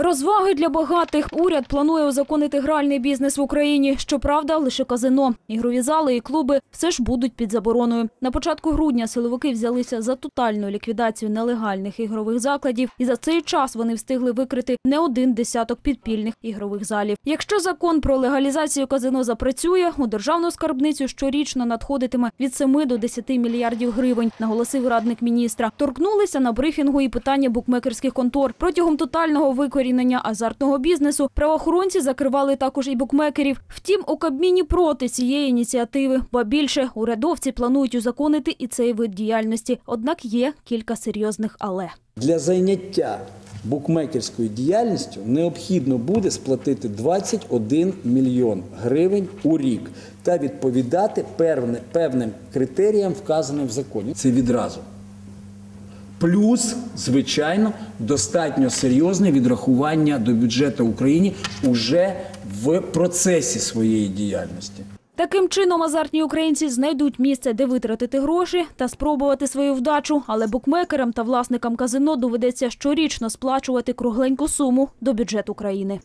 Розваги для багатих. Уряд планує узаконити гральний бізнес в Україні. Щоправда, лише казино. Ігрові зали і клуби все ж будуть під забороною. На початку грудня силовики взялися за тотальну ліквідацію нелегальних ігрових закладів, і за цей час вони встигли викрити не один десяток підпільних ігрових залів. Якщо закон про легалізацію казино запрацює, у державну скарбницю щорічно надходитиме від 7 до 10 мільярдів гривень, наголосив радник міністра. Торкнулися на брифінгу і питання букмекерських контор. Протягом тотального викорінення азартного бізнесу правоохоронці закривали також і букмекерів. Втім, у Кабміні проти цієї ініціативи. Ба більше урядовці планують узаконити і цей вид діяльності. Однак є кілька серйозних але. Для зайняття букмекерською діяльністю необхідно буде сплатити 21 мільйон гривень у рік та відповідати певним критеріям, вказаним в законі. Це відразу. Плюс, звичайно, достатньо серйозне відрахування до бюджету України уже в процесі своєї діяльності. Таким чином, азартні українці знайдуть місце, де витратити гроші та спробувати свою вдачу. Але букмекерам та власникам казино доведеться щорічно сплачувати кругленьку суму до бюджету країни.